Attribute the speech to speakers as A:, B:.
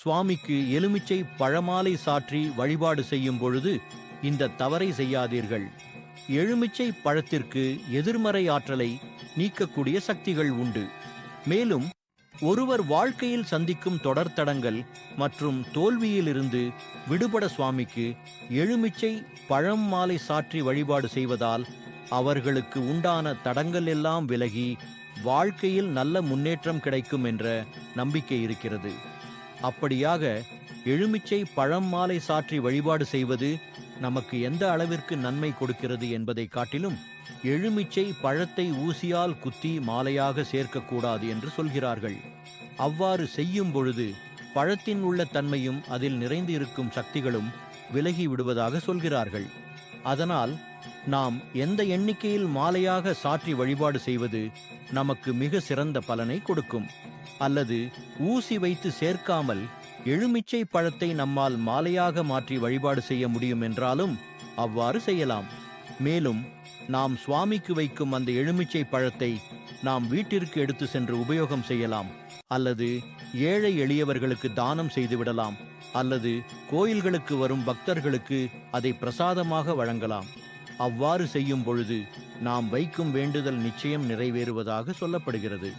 A: சுவாமிக்கு எலுமிச்சை பழமாலை சாற்றி வழிபாடு செய்யும் பொழுது இந்த தவறை செய்யாதீர்கள். எலுமிச்சை பழத்திற்கு எதிர்மறை ஆற்றலை நீக்கக்கூடிய சக்திகள் உண்டு. மேலும் ஒருவர் வாழ்க்கையில் சந்திக்கும் தொடர்தடங்கள் மற்றும் தோல்வியிலிருந்து விடுபட சுவாமிக்கு எலுமிச்சை பழம் மாலை சாற்றி வழிபாடு செய்வதால் அவர்களுக்கு உண்டான தடங்கள் எல்லாம் விலகி வாழ்க்கையில் நல்ல முன்னேற்றம் கிடைக்கும் என்ற நம்பிக்கை இருக்கிறது. அப்படியாக எலுமிச்சை பழம் மாலை சாற்றி வழிபாடு செய்வது நமக்கு எந்த அளவிற்கு நன்மை கொடுக்கிறது என்பதை காட்டிலும் எலுமிச்சை பழத்தை ஊசியால் குத்தி மாலையாக சேர்க்கக்கூடாது என்று சொல்கிறார்கள். அவ்வாறு செய்யும் பொழுது பழத்தின் உள்ள தன்மையும் அதில் நிறைந்து இருக்கும் சக்திகளும் விலகி விடுவதாக சொல்கிறார்கள். அதனால் நாம் எந்த எண்ணிக்கையில் மாலையாக சாற்றி வழிபாடு செய்வது நமக்கு மிக சிறந்த பலனை கொடுக்கும். அல்லது ஊசி வைத்து சேர்க்காமல் எலுமிச்சை பழத்தை நம்மால் மாலையாக மாற்றி வழிபாடு செய்ய முடியும் என்றாலும் அவ்வாறு செய்யலாம். மேலும் நாம் சுவாமிக்கு வைக்கும் அந்த எலுமிச்சை பழத்தை நாம் வீட்டிற்கு எடுத்து சென்று உபயோகம் செய்யலாம். அல்லது ஏழை எளியவர்களுக்கு தானம் செய்துவிடலாம் அல்லது கோயில்களுக்கு வரும் பக்தர்களுக்கு அதை பிரசாதமாக வழங்கலாம். அவ்வாறு செய்யும் பொழுது நாம் வைக்கும் வேண்டுதல் நிச்சயம் நிறைவேறுவதாக சொல்லப்படுகிறது.